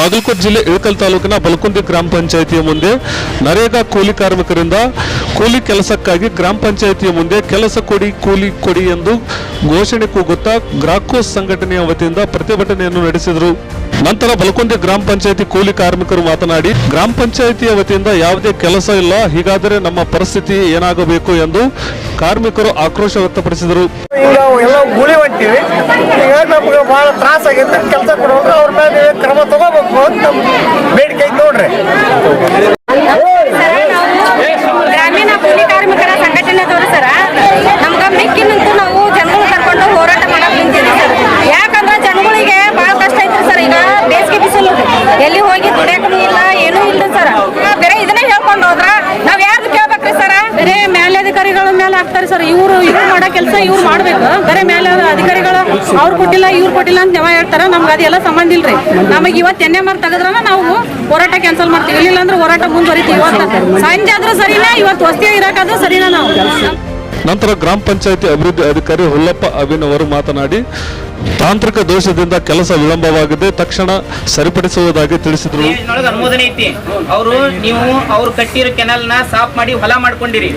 ಬಾಗಲಕೋಟೆ ಜಿಲ್ಲೆ ಇಳಕಲ್ ತಾಲೂಕಿನ ಬಲಕುಂದಿ ಗ್ರಾಮ ಪಂಚಾಯಿತಿಯ ಮುಂದೆ ನರೇಗಾ ಕೂಲಿ ಕಾರ್ಮಿಕರಿಂದ ಕೂಲಿ ಕೆಲಸಕ್ಕಾಗಿ ಗ್ರಾಮ ಪಂಚಾಯಿತಿಯ ಮುಂದೆ ಕೆಲಸ ಕೊಡಿ, ಕೂಲಿ ಕೊಡಿ ಎಂದು ಘೋಷಣೆ ಕೂಗುತ್ತಾ ಗ್ರಾಕೋಸ್ ಸಂಘಟನೆಯ ವತಿಯಿಂದ ಪ್ರತಿಭಟನೆಯನ್ನು ನಡೆಸಿದರು. ನಂತರ ಬಲಕುಂದಿ ಗ್ರಾಮ ಪಂಚಾಯಿತಿ ಕೂಲಿ ಕಾರ್ಮಿಕರು ಮಾತನಾಡಿ, ಗ್ರಾಮ ಪಂಚಾಯಿತಿಯ ವತಿಯಿಂದ ಯಾವುದೇ ಕೆಲಸ ಇಲ್ಲ, ಹೀಗಾದರೆ ನಮ್ಮ ಪರಿಸ್ಥಿತಿ ಏನಾಗಬೇಕು ಎಂದು ಕಾರ್ಮಿಕರು ಆಕ್ರೋಶ ವ್ಯಕ್ತಪಡಿಸಿದರು. ಈಗ ಎಲ್ಲ ಗುಳಿ ಹೊಂಟಿವಿ, ಈಗ ಆಗೈತೆ ಕೆಲಸ ಅವ್ರ ಮೇಲೆ ಕ್ರಮ ತಗೋಬೇಕು ಅಂತ ನಮ್ಮ ಬೇಡಿಕೆ ಐತೆ ನೋಡ್ರಿ ಗ್ರಾಮೀಣ ಕೂಲಿ ಕಾರ್ಮಿಕರ ಸಂಘಟನೆದವರು ಸರ ನಮ್ಗ ಮಿಕ್ಕಿನಂತೂ ನಾವು ಜನಗಳು ಕರ್ಕೊಂಡು ಹೋರಾಟ ಮಾಡಕ್ ನಿಂತಿದ್ವಿ ಸರ್ ಯಾಕಂದ್ರೆ ಜನಗಳಿಗೆ ಬಹಳ ಕಷ್ಟ ಐತ್ರಿ ಸರ್ ಈಗ ಬೇಸಿಗೆ ಬಿಸಿಲು ಎಲ್ಲಿ ಹೋಗಿ ದುಡಿಯಕ್ಕೂ ಇಲ್ಲ ಏನೂ ಇಲ್ಲ ಸರ್ ಬೇರೆ ಇದನ್ನೇ ಹೇಳ್ಕೊಂಡು ಹೋದ್ರ ನಾವ್ ಯಾರ್ದು ಕೇಳ್ಬೇಕ್ರಿ ಸರ್ ಬೇರೆ ಮೇಲಧಿಕಾರಿಗಳ ಮೇಲೆ ಹಾಕ್ತಾರೆ ಸರ್. ಇವರು ಇವ್ರು ಮಾಡೋ ಕೆಲಸ ಇವ್ರು ಮಾಡ್ಬೇಕು. ಬೇರೆ ಮೇಲೆ ಅಧಿಕಾರಿಗಳು ಅವ್ರು ಕೊಟ್ಟಿಲ್ಲ, ಇವ್ರು ಕೊಟ್ಟಿಲ್ಲ ಅಂತ ಜಮ ಹೇಳ್ತಾರೆ. ನಮ್ಗೆ ಅದೆಲ್ಲ ಸಂಬಂಧ ಇಲ್ರಿ. ನಮಗೆ ಇವತ್ತು ಎಣ್ಣೆ ಮಾರ್ ತೆಗೆದ್ರಲ್ಲ ನಾವು ಹೋರಾಟ ಕ್ಯಾನ್ಸಲ್ ಮಾಡ್ತೀವಿ. ಇಲ್ಲಿಲ್ಲ ಅಂದ್ರೆ ಹೋರಾಟ ಮುಂದುವರಿತೀವಿ ಇವತ್ತು ಸಂಜೆ ಆದ್ರೂ ಸರಿನಾ, ಇವತ್ತು ವಸ್ತಿ ಇರಕ್ಕಾದ್ರೂ ಸರಿನಾ ನಾವು. ನಂತರ ಗ್ರಾಮ ಪಂಚಾಯಿತಿ ಅಭಿವೃದ್ಧಿ ಅಧಿಕಾರಿ ಹುಲ್ಲಪ್ಪ ಅಭಿನವರು ಮಾತನಾಡಿ, ತಾಂತ್ರಿಕ ದೋಷದಿಂದ ಕೆಲಸ ವಿಳಂಬವಾಗಿದೆ, ತಕ್ಷಣ ಸರಿಪಡಿಸುವುದಾಗಿ ತಿಳಿಸಿದರು. ಅನುಮೋದನೆ ಐತಿ. ಅವರು, ನೀವು ಅವ್ರು ಕಟ್ಟಿರೋ ಕೆನಲ್ನ ಸಾಫ್ ಮಾಡಿ ಹೊಲ ಮಾಡ್ಕೊಂಡಿರಿ.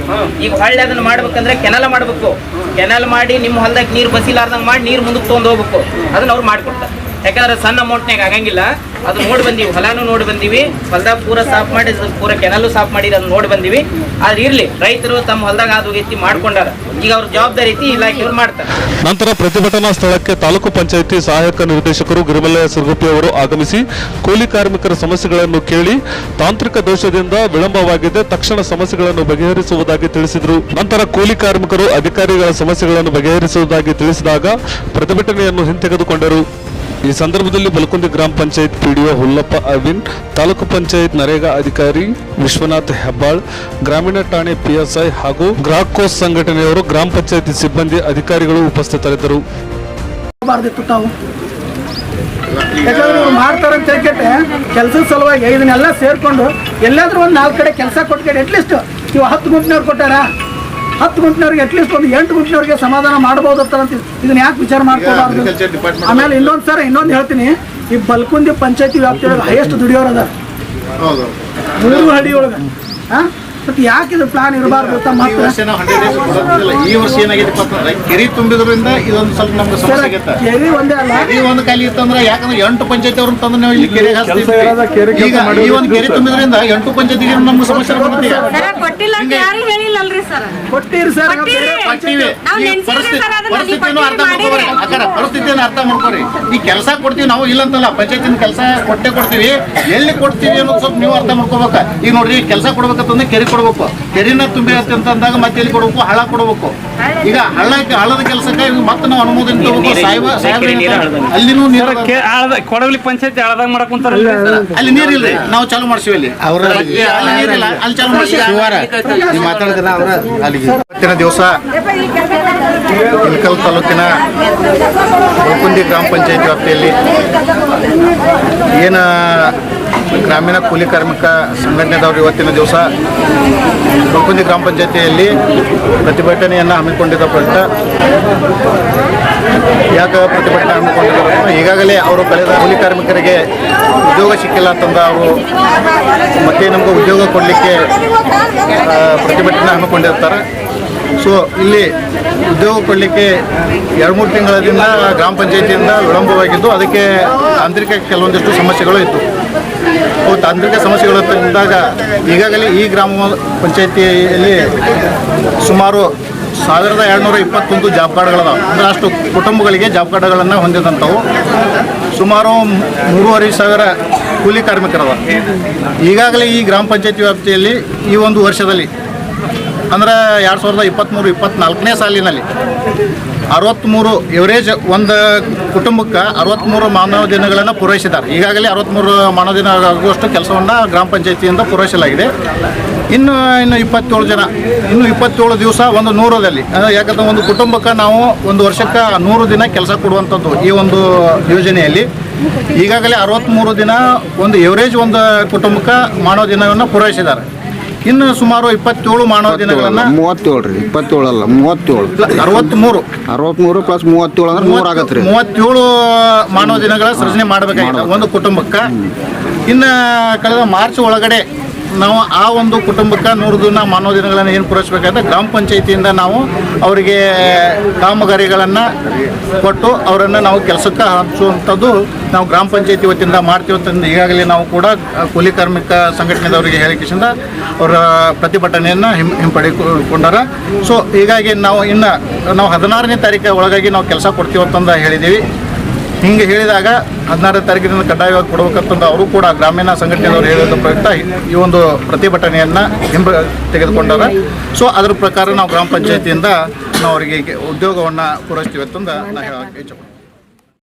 ಈಗ ಹೊಳ್ಳೆ ಅದನ್ನ ಮಾಡ್ಬೇಕಂದ್ರೆ ಕೆನಲ್ ಮಾಡ್ಬೇಕು. ಕೆನಲ್ ಮಾಡಿ ನಿಮ್ಮ ಹೊಲದಾಗ ನೀರು ಬಸಿಲಾರ್ದಂಗ ಮಾಡಿ ನೀರು ಮುಂದಕ್ಕೆ ತೊಗೊಂಡು ಹೋಗ್ಬೇಕು. ಅದನ್ನ ಅವ್ರು ಮಾಡ್ಕೊಡ್ತಾರೆ. ಯಾಕಂದ್ರೆ ಸಣ್ಣ ಅಮೌಂಟ್ನಾಗ ಆಗಂಗಿಲ್ಲ. ಅದು ನೋಡಿ ಬಂದೀವಿ, ಹೊಲಾನು ನೋಡಿ ಬಂದೀವಿ. ಹೊಲದಾಗ ಪೂರ ಸಾಫ್ ಮಾಡಿ, ಪೂರ ಕೆನಲ್ಲು ಸಾಫ್ ಮಾಡಿ ಅದನ್ನ ನೋಡಿ ಬಂದೀವಿ. ಆದ್ರೆ ಇರ್ಲಿ, ರೈತರು ತಮ್ಮ ಹೊಲದಾಗ ಅದು ಎತ್ತಿ ಮಾಡ್ಕೊಂಡಾರ. ಈಗ ಅವ್ರ ಜವಾಬ್ದಾರಿ ಐತಿ ಇಲಾಖೆಯವ್ರು ಮಾಡ್ತಾರೆ. ನಂತರ ಪ್ರತಿಭಟನಾ ಸ್ಥಳಕ್ಕೆ ತಾಲೂಕು ಪಂಚಾಯಿತಿ ಸಹಾಯಕ ನಿರ್ದೇಶಕರು ಗಿರಿಮಲ್ಲಯ್ಯ ಸಿರುಗುಪ್ಪಿ ಅವರು ಆಗಮಿಸಿ ಕೂಲಿ ಕಾರ್ಮಿಕರ ಸಮಸ್ಯೆಗಳನ್ನು ಕೇಳಿ ತಾಂತ್ರಿಕ ದೋಷದಿಂದ ವಿಳಂಬವಾಗಿದೆ. ತಕ್ಷಣ ಸಮಸ್ಯೆಗಳನ್ನು ಬಗೆಹರಿಸುವುದಾಗಿ ತಿಳಿಸಿದರು. ನಂತರ ಕೂಲಿ ಕಾರ್ಮಿಕರು ಅಧಿಕಾರಿಗಳ ಸಮಸ್ಯೆಗಳನ್ನು ಬಗೆಹರಿಸುವುದಾಗಿ ತಿಳಿಸಿದಾಗ ಪ್ರತಿಭಟನೆಯನ್ನು ಹಿಂತೆಗೆದುಕೊಂಡರು. ಈ ಸಂದರ್ಭದಲ್ಲಿ ಬಲಕುಂದಿ ಗ್ರಾಮ ಪಂಚಾಯತ್ ಪಿಡಿಒ ಹುಲ್ಲಪ್ಪ ಅವಿನ್ ತಾಲೂಕು ಪಂಚಾಯತ್ ನರೇಗಾ ಅಧಿಕಾರಿ ವಿಶ್ವನಾಥ್ ಹೆಬ್ಬಾಳ್, ಗ್ರಾಮೀಣ ಠಾಣೆ ಪಿಎಸ್ಐ ಹಾಗೂ ಗ್ರಾಹಕೋಸ್ ಸಂಘಟನೆಯವರು ಗ್ರಾಮ ಪಂಚಾಯತ್ ಸಿಬ್ಬಂದಿ ಅಧಿಕಾರಿಗಳು ಉಪಸ್ಥಿತರಿದ್ದರು. ಯಾಕಂದ್ರೆ ಇವ್ರು ಕೆಲಸದ ಸಲುವಾಗಿ ಇದನ್ನೆಲ್ಲ ಸೇರ್ಕೊಂಡು ಎಲ್ಲಾದ್ರೂ ಒಂದು ನಾಲ್ಕು ಕಡೆ ಕೆಲಸ ಕೊಟ್ಕೊಂಡು ಅಟ್ಲೀಸ್ಟ್ ಇವು ಹತ್ತು ಗುಂಪಿನವ್ರು ಕೊಟ್ಟಾರ? ಹತ್ತು ಗುಂಪಿನವ್ರಿಗೆ ಅಟ್ಲೀಸ್ಟ್ ಒಂದು ಎಂಟು ಗುಂಪಿನವ್ರಿಗೆ ಸಮಾಧಾನ ಮಾಡ್ಬೋದು ಅಂತ ಇದನ್ನ ಯಾಕೆ ವಿಚಾರ ಮಾಡ್ಕೋಬಾರ್ದು? ಆಮೇಲೆ ಇನ್ನೊಂದು ಸರ್ ಇನ್ನೊಂದು ಹೇಳ್ತೀನಿ. ಈ ಬಲ್ಕುಂದಿ ಪಂಚಾಯತಿ ವ್ಯಾಪ್ತಿಯೊಳಗೆ ಹೈಯೆಸ್ಟ್ ದುಡಿಯೋರು ಅದ ಮೂರು ಹಳ್ಳಿಯೊಳಗೆ ಹಾಂ ಮತ್ತೆ ಯಾಕೆ ಇದು ಪ್ಲಾನ್ ಇರಬಾರ್ದು ಅಂತ ಈ ಮತ್ತೆ ವರ್ಷ ನಾವು ಹಂಡ್ರೆಡ್ ಡೇಸ್ ಕೊಡೋದಿಲ್ಲ ಈ ವರ್ಷ ಏನಾಗೈತೆ ಅಂತಂದ್ರೆ ಕೆರಿ ತುಂಬಿದ್ರಿಂದ ಇದೊಂದು ಸ್ವಲ್ಪ ನಮ್ಗೆ ಸಮಸ್ಯೆ ಆಗೈತೆ ಕೆರೆ ಒಂದೇ ಅಲ್ಲ? ಈ ಒಂದು ಖಾಲಿ ಇತ್ತಂದ್ರೆ ಯಾಕಂದ್ರೆ ಎಂಟು ಪಂಚಾಯತಿ ಅವ್ರನ್ನ ನಾವು ಇಲ್ಲಿ ಕೆರೆ ಹಾಕ್ತೀವಿ ಈಗ ಈ ಒಂದು ಕೆರೆ ತುಂಬಿದ್ರಿಂದ ಎಂಟು ಪಂಚಾಯತಿಗೆ ನಮ್ಗೆ ಸಮಸ್ಯೆ ಬರುತ್ತೆ ಸರ ಕೊಟ್ಟಿಲ್ಲ ಅಂತ ಯಾರು ಹೇಳಿಲ್ಲಲ್ರಿ ಸರ್ ಕೊಟ್ಟಿರಿ ಸರ್ ಕೊಟ್ಟಿರಿ. ಕೊಡ್ತೀವಿ. ನಾವು ಈ ನೆನ್ಸಿದ್ವಿ ಪರಿಸ್ಥಿತಿ ಸರ್ ಅದನ್ನ, ನೀವು ಪರಿಸ್ಥಿತಿಯನ್ನು ಅರ್ಥ ಮಾಡ್ಕೋರಿ ಈ ಕೆಲಸ ಕೊಡ್ತೀವಿ ನಾವು ಇಲ್ಲ ಅಂತಲ್ಲ ಪಂಚಾಯತಿನ ಕೆಲಸ ಕೊಟ್ಟೆ ಕೊಡ್ತೀವಿ. ಎಲ್ಲಿ ಕೊಡ್ತೀವಿ ಅನ್ನೋದು ಸ್ವಲ್ಪ ನೀವು ಅರ್ಥ ಮಾಡ್ಕೋಬೇಕು ಈಗ ನೋಡ್ರಿ ಕೆಲಸ ಕೊಡ್ಬೇಕಂತಂದ್ರೆ ಕೆರೆ ಕೊಡ್ಬೇಕು. ಕೆರಿನ ತುಂಬಿ ಅಂತಂದಾಗ ಮತ್ತೆ ಎಲ್ಲಿ ಕೊಡ್ಬೇಕು? ಹಳ್ಳ ಕೊಡ್ಬೇಕು. ಈಗ ಹಳ್ಳ ಹಳ್ಳದ ಕೆಲಸಕ್ಕೆ ಈಗ ಮತ್ತೆ ನಾವು ಅನುಮೋದನೆ ತಗೋಬೇಕು. ಸಾಹೇಬ? ಅಲ್ಲಿನೂ ನೀರು. ಕೊಡಗಲಿ ಪಂಚಾಯತ್ ಹಳದಾಗ ಮಾಡಕ್ ಕುಂತಾರ ಅಲ್ಲಿ? ನೀರಿಲ್ಲ ನಾವು ಚಾಲು ಮಾಡ್ಸಿವಿ ಅಲ್ಲಿ. ಅಲ್ಲಿ ನೀರಿಲ್ಲ ಅಲ್ಲಿ ಚಾಲು ಮಾಡ್ತೀವಿ ಇವತ್ತಿನ ದಿವಸ ಇಳಕಲ್ ತಾಲೂಕಿನ ಗೋಕುಂದಿ ಗ್ರಾಮ ಪಂಚಾಯತ್ ವ್ಯಾಪ್ತಿಯಲ್ಲಿ ಏನು ಗ್ರಾಮೀಣ ಕೂಲಿ ಕಾರ್ಮಿಕ ಸಂಘಟನೆದವರು ಇವತ್ತಿನ ದಿವಸ ಗೋಕುಂದಿ ಗ್ರಾಮ ಪಂಚಾಯತಿಯಲ್ಲಿ ಪ್ರತಿಭಟನೆಯನ್ನು ಹಮ್ಮಿಕೊಂಡಿದ್ದ ಪ್ರಶ್ನೆ. ಯಾಕೆ ಪ್ರತಿಭಟನೆ ಹಮ್ಮಿಕೊಂಡಿದ್ದಾರೆ ಈಗಾಗಲೇ ಅವರು ಕಳೆದ ಕೂಲಿ ಕಾರ್ಮಿಕರಿಗೆ ಉದ್ಯೋಗ ಸಿಕ್ಕಿಲ್ಲ ಅಂತಂದ ಅವರು ಮತ್ತೆ ನಮಗೆ ಉದ್ಯೋಗ ಕೊಡಲಿಕ್ಕೆ ಪ್ರತಿಭಟನೆ ಹಮ್ಮಿಕೊಂಡಿರ್ತಾರೆ. ಸೊ ಇಲ್ಲಿ ಉದ್ಯೋಗ ಕೊಡಲಿಕ್ಕೆ ಎರಡು ಮೂರು ತಿಂಗಳಿಂದ ಗ್ರಾಮ ಪಂಚಾಯತಿಯಿಂದ ವಿಳಂಬವಾಗಿದ್ದು, ಅದಕ್ಕೆ ತಾಂತ್ರಿಕ ಕೆಲವೊಂದಿಷ್ಟು ಸಮಸ್ಯೆಗಳು ಇತ್ತು. ತಾಂತ್ರಿಕ ಸಮಸ್ಯೆಗಳು ಇದ್ದಾಗ ಈಗಾಗಲೇ ಈ ಗ್ರಾಮ ಪಂಚಾಯತಿಯಲ್ಲಿ ಸುಮಾರು ಸಾವಿರದ ಎರಡುನೂರ ಇಪ್ಪತ್ತೊಂದು ಜಾಬ್ ಕಾರ್ಡ್ಗಳದಾವೆ. ಅಂದರೆ ಅಷ್ಟು ಕುಟುಂಬಗಳಿಗೆ ಜಾಬ್ ಕಾರ್ಡ್ಗಳನ್ನು ಹೊಂದಿದಂಥವು. ಸುಮಾರು ಮೂರುವರೆ ಸಾವಿರ ಕೂಲಿ ಕಾರ್ಮಿಕರದ ಈಗಾಗಲೇ ಈ ಗ್ರಾಮ ಪಂಚಾಯತಿ ವ್ಯಾಪ್ತಿಯಲ್ಲಿ ಈ ಒಂದು ವರ್ಷದಲ್ಲಿ ಅಂದ್ರೆ ಎರಡು ಸಾವಿರದ ಇಪ್ಪತ್ತ್ಮೂರು ಇಪ್ಪತ್ತ್ನಾಲ್ಕನೇ ಸಾಲಿನಲ್ಲಿ ಅರವತ್ತ್ಮೂರು ಎವರೇಜ್ ಒಂದು ಕುಟುಂಬಕ್ಕೆ ಅರವತ್ತ್ಮೂರು ಮಾನವ ದಿನಗಳನ್ನು ಪೂರೈಸಿದ್ದಾರೆ. ಈಗಾಗಲೇ ಅರವತ್ತ್ಮೂರು ಮಾನವ ದಿನ ಆಗುವಷ್ಟು ಕೆಲಸವನ್ನು ಗ್ರಾಮ ಪಂಚಾಯತಿಯಿಂದ ಪೂರೈಸಲಾಗಿದೆ. ಇನ್ನು ಇನ್ನು ಇಪ್ಪತ್ತೇಳು ಜನ, ಇನ್ನು ಇಪ್ಪತ್ತೇಳು ದಿವಸ ಒಂದು ನೂರದಲ್ಲಿ ಯಾಕಂದ್ರೆ ಒಂದು ಕುಟುಂಬಕ್ಕೆ ನಾವು ಒಂದು ವರ್ಷಕ್ಕೆ ನೂರು ದಿನ ಕೆಲಸ ಕೊಡುವಂಥದ್ದು ಈ ಒಂದು ಯೋಜನೆಯಲ್ಲಿ. ಈಗಾಗಲೇ ಅರವತ್ತ್ಮೂರು ದಿನ ಒಂದು ಎವರೇಜ್ ಒಂದು ಕುಟುಂಬಕ್ಕೆ ಮಾನವ ದಿನವನ್ನು ಪೂರೈಸಿದ್ದಾರೆ. ಇನ್ನು ಸುಮಾರು ಇಪ್ಪತ್ತೇಳು ಮಾನವ ದಿನಗಳನ್ನ ಮೂವತ್ತೇಳು ರೀ ಇಪ್ಪತ್ತೇಳು ಅಲ್ಲ ಮೂವತ್ತೇಳು. ಅರವತ್ತ್ಮೂರು ಅರವತ್ಮೂರು. ಪ್ಲಸ್ ಮೂವತ್ತೇಳು ಅಂದ್ರೆ ಮೂರು ಆಗತ್ತೆ ರೀ. ಮೂವತ್ತೇಳು ಮಾನವ ದಿನಗಳ ಸೃಜನೆ ಮಾಡಬೇಕಾಗಿದೆ ಒಂದು ಕುಟುಂಬಕ್ಕೆ. ಇನ್ನು ಕಳೆದ ಮಾರ್ಚ್ ಒಳಗಡೆ ನಾವು ಆ ಒಂದು ಕುಟುಂಬಕ್ಕೆ ನೂರು ದಿನ ಮಾನವ ದಿನಗಳನ್ನು ಏನು ಪೂರೈಸಬೇಕಾದ್ರೆ ಗ್ರಾಮ ಪಂಚಾಯಿತಿಯಿಂದ ನಾವು ಅವರಿಗೆ ಕಾಮಗಾರಿಗಳನ್ನು ಕೊಟ್ಟು ಅವರನ್ನು ನಾವು ಕೆಲಸಕ್ಕೆ ಹಂಚುವಂಥದ್ದು ನಾವು ಗ್ರಾಮ ಪಂಚಾಯಿತಿ ವತಿಯಿಂದ ಮಾಡ್ತೀವಂತಂದು ಈಗಾಗಲೇ ನಾವು ಕೂಡ ಕೂಲಿ ಕಾರ್ಮಿಕ ಸಂಘಟನೆದವರಿಗೆ ಹೇಳಿಕೆಸಿಂದ ಅವರ ಪ್ರತಿಭಟನೆಯನ್ನು ಹಿಂ, ಹಿಂಪಡೆದುಕೊಂಡಾರ. ಸೊ ಹೀಗಾಗಿ ನಾವು ಇನ್ನು, ನಾವು ಹದಿನಾರನೇ ತಾರೀಕು ಒಳಗಾಗಿ ನಾವು ಕೆಲಸ ಕೊಡ್ತೀವಿ ಅಂತಂದು ಹೇಳಿದ್ದೀವಿ ಹಿಂಗೆ ಹೇಳಿದಾಗ ಹದಿನಾರನೇ ತಾರೀಕಿನಿಂದ ಕಡ್ಡಾಯವಾಗಿ ಕೊಡಬೇಕಂತಂದು ಅವರು ಕೂಡ ಗ್ರಾಮೀಣ ಸಂಘಟನೆಯವರು ಹೇಳಿದ ಪ್ರಯುಕ್ತ ಈ ಒಂದು ಪ್ರತಿಭಟನೆಯನ್ನು ಹಿಂಬ ತೆಗೆದುಕೊಂಡಾರ ಸೊ ಅದ್ರ ಪ್ರಕಾರ ನಾವು ಗ್ರಾಮ ಪಂಚಾಯತಿಯಿಂದ ನಾವು ಅವರಿಗೆ ಉದ್ಯೋಗವನ್ನು ಪೂರೈಸ್ತೀವಿ ಅಂತಂದು ನಾನು ಹೇಳಕ್ಕೆ ಇಚ್ಛೆ